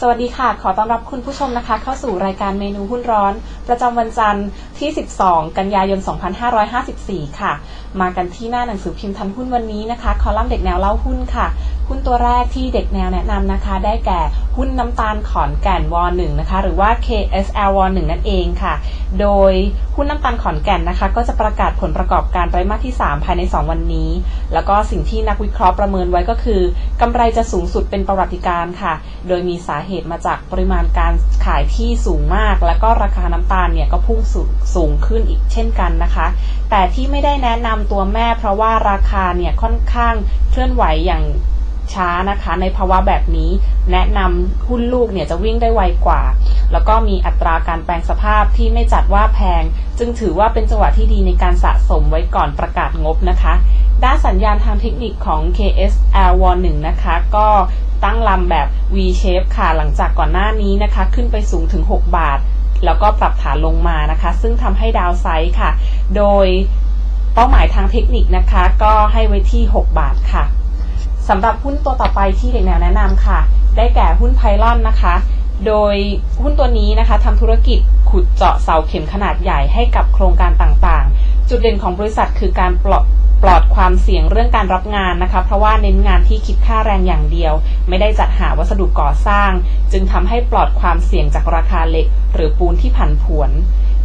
สวัสดีค่ะ ขอต้อนรับคุณผู้ชมนะคะ เข้าสู่รายการเมนูหุ้นร้อน ประจำวันจันทร์ที่ 12 กันยายน 2554 ค่ะ มากันที่หน้าหนังสือพิมพ์ทันหุ้นวันนี้นะคะ คอลัมน์เด็กแนวเล่าหุ้นค่ะ หุ้นตัวแรกที่เด็กแนวแนะนำนะคะ ได้แก่หุ้นน้ำตาลขอนแก่นว1นะคะ หรือว่า KSL ว1นั่นเองค่ะ โดยหุ้นน้ำตาลขอนแก่นนะคะ ก็จะประกาศผลประกอบการไตรมาสที่ 3 ภายใน 2 วันนี้ แล้วก็สิ่งที่นักวิเคราะห์ประเมินไว้ก็คือกำไรจะสูงสุดเป็นประวัติการค่ะ โดยมีสาเหตุมาจากปริมาณการขายที่สูงมาก แล้วก็ราคาน้ำตาลเนี่ยก็พุ่งสูงสูงขึ้นอีกเช่นกันนะคะ แต่ที่ไม่ได้แนะนำตัวแม่ เพราะว่าราคาเนี่ยค่อนข้างเคลื่อนไหวอย่างช้านะคะ ในภาวะแบบนี้ แนะนำหุ้นลูกเนี่ยจะวิ่งได้ไวกว่า แล้วก็มีอัตราการแปลงสภาพที่ไม่จัดว่าแพง จึงถือว่าเป็นจังหวะที่ดีในการสะสมไว้ก่อนประกาศงบนะคะ ด้านสัญญาณทางเทคนิคของ KSL 1นะคะ ก็ตั้งลำแบบ V shape ค่ะ หลังจากก่อนหน้านี้นะคะ ขึ้นไปสูงถึง 6 บาท แล้วก็ปรับฐานลงมานะคะ ซึ่งทำให้ดาวไซด์ค่ะ โดย เป้าหมายทางเทคนิคนะคะ ก็ให้ไว้ที่ 6 บาทค่ะสำหรับหุ้นตัวต่อไปที่เด็กแนวแนะนำค่ะ ได้แก่หุ้นไพลอนนะคะ โดยหุ้นตัวนี้นะคะทำธุรกิจขุดเจาะเสาเข็มขนาดใหญ่ให้กับโครงการต่างๆ จุดเด่นของบริษัทคือการปลอดปลอดความเสี่ยงเรื่องการรับงานนะคะ เพราะว่าเน้นงานที่คิดค่าแรงอย่างเดียว ไม่ได้จัดหาวัสดุก่อสร้าง จึงทำให้ปลอดความเสี่ยงจากราคาเหล็ก หรือปูนที่ผันผวน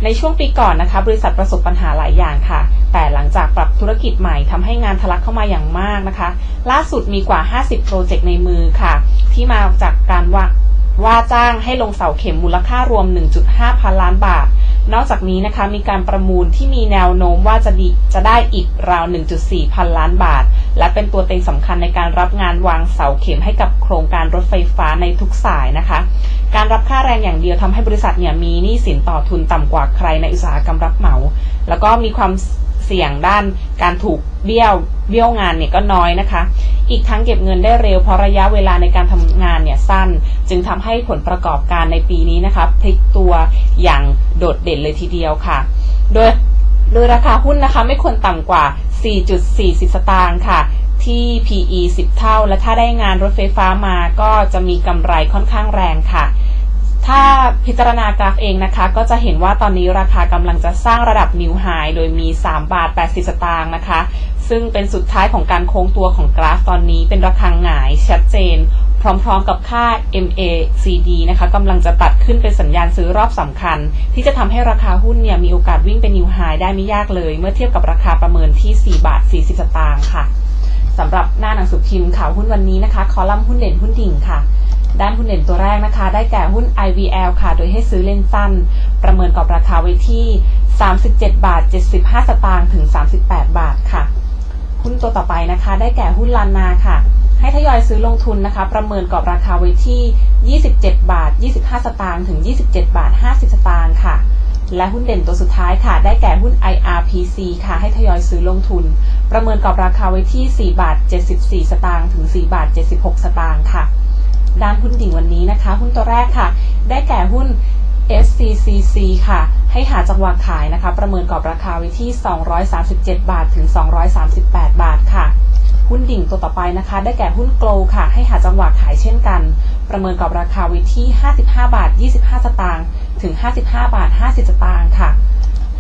ในช่วงปีก่อนนะคะ บริษัทประสบปัญหาหลายอย่างค่ะ แต่หลังจากปรับธุรกิจใหม่ทำให้งานทะลักเข้ามาอย่างมากนะคะ ล่าสุดมีกว่า 50 โปรเจกต์ในมือค่ะ ที่มาจากการว่าว่าจ้างให้ลงเสาเข็มมูลค่ารวม 1.5 พันล้านบาท นอกจากนี้นะคะมีการประมูลที่มีแนวโน้มว่าจะดีจะได้อีกราว 1.4 พันล้านบาท และเป็นตัวเต็งสำคัญในการรับงานวางเสาเข็มให้กับโครงการรถไฟฟ้าในทุกสายนะคะ การรับค่าแรงอย่างเดียวทำให้บริษัทเนี่ยมีหนี้สินต่อทุนต่ำกว่าใครในอุตสาหกรรมรับเหมา แล้วก็มีความเสี่ยงด้านการถูกเบี้ยวเบี้ยวงานเนี่ยก็น้อยนะคะ อีกทั้งเก็บเงินได้เร็วเพราะระยะเวลาในการทำงานเนี่ยสั้น จึงทำให้ผลประกอบการในปีนี้นะคะพลิกตัวอย่างโดดเด่นเลยทีเดียวค่ะ โดยโดยราคาหุ้นนะคะไม่ควรต่ำกว่า 4.40 สตางค์ค่ะที่ PE 10 เท่า และถ้าได้งานรถไฟฟ้ามาก็จะมีกำไรค่อนข้างแรงค่ะ ถ้าพิจารณากราฟเองนะคะ ก็จะเห็นว่าตอนนี้ราคากำลังจะสร้างระดับนิวไฮโดยมี 3 บาท 80 สตางค์นะคะ ซึ่งเป็นสุดท้ายของการโค้งตัวของกราฟตอนนี้เป็นราคาหงายชัดเจน พร้อมๆกับค่า MACD นะคะกำลังจะตัดขึ้นเป็นสัญญาณซื้อรอบสำคัญ ที่จะทำให้ราคาหุ้นเนี่ยมีโอกาสวิ่งเป็นนิวไฮได้ไม่ยากเลย เมื่อเทียบกับราคาประเมินที่ 4 บาท 40 สตางค์ค่ะสำหรับหน้าหนังสือพิมพ์ข่าวหุ้นวันนี้นะคะ คอลัมน์หุ้นเด่นหุ้นดิ่งค่ะ ด้านหุ้นเด่นตัวแรกนะคะ ได้แก่หุ้น IVL ค่ะ โดยให้ซื้อเล่นสั้น ประเมินกรอบราคาไว้ที่ 37 บาท 75 สตางค์ถึง 38 บาทค่ะ หุ้นตัวต่อไปนะคะ ได้แก่หุ้นลานนาค่ะ ให้ทยอยซื้อลงทุนนะคะ ประเมินกรอบราคาไว้ที่ 27 บาท 25 สตางค์ถึง 27 บาท 50 สตางค์ค่ะ และหุ้นเด่นตัวสุดท้ายค่ะ ได้แก่หุ้น IRPC ค่ะ ให้ทยอยซื้อลงทุน ประเมินกรอบราคาไว้ที่ 4 บาท 74 สตางค์ถึง 4 บาท 76 สตางค์ค่ะ ด้านหุ้นดิ่งวันนี้นะคะ หุ้นตัวแรกค่ะ ได้แก่หุ้น SCCC ค่ะ ให้หาจังหวะขายนะคะ ประเมินกรอบราคาไว้ที่ 237 บาทถึง 238 บาทค่ะ หุ้นดิ่งตัวต่อไปนะคะ ได้แก่หุ้นโกลค่ะ ให้หาจังหวะขายเช่นกัน ประเมินกรอบราคาไว้ที่ 55 บาท 25 สตางค์ถึง 55 บาท 50 สตางค์ค่ะ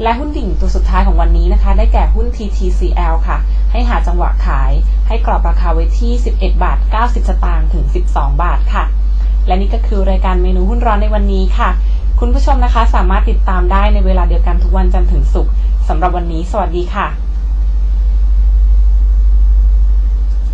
และหุ้นดิ่งตัวสุดท้ายของวันนี้นะคะ ได้แก่หุ้น TTCL ค่ะ ให้หาจังหวะขาย ให้กรอบราคาไว้ที่ 11 บาท 90 สตางค์ถึง 12 บาทค่ะ และนี่ก็คือรายการเมนูหุ้นร้อนในวันนี้ค่ะ คุณผู้ชมนะคะสามารถติดตามได้ในเวลาเดียวกันทุกวันจันทร์ถึงศุกร์สำหรับวันนี้ สวัสดีค่ะ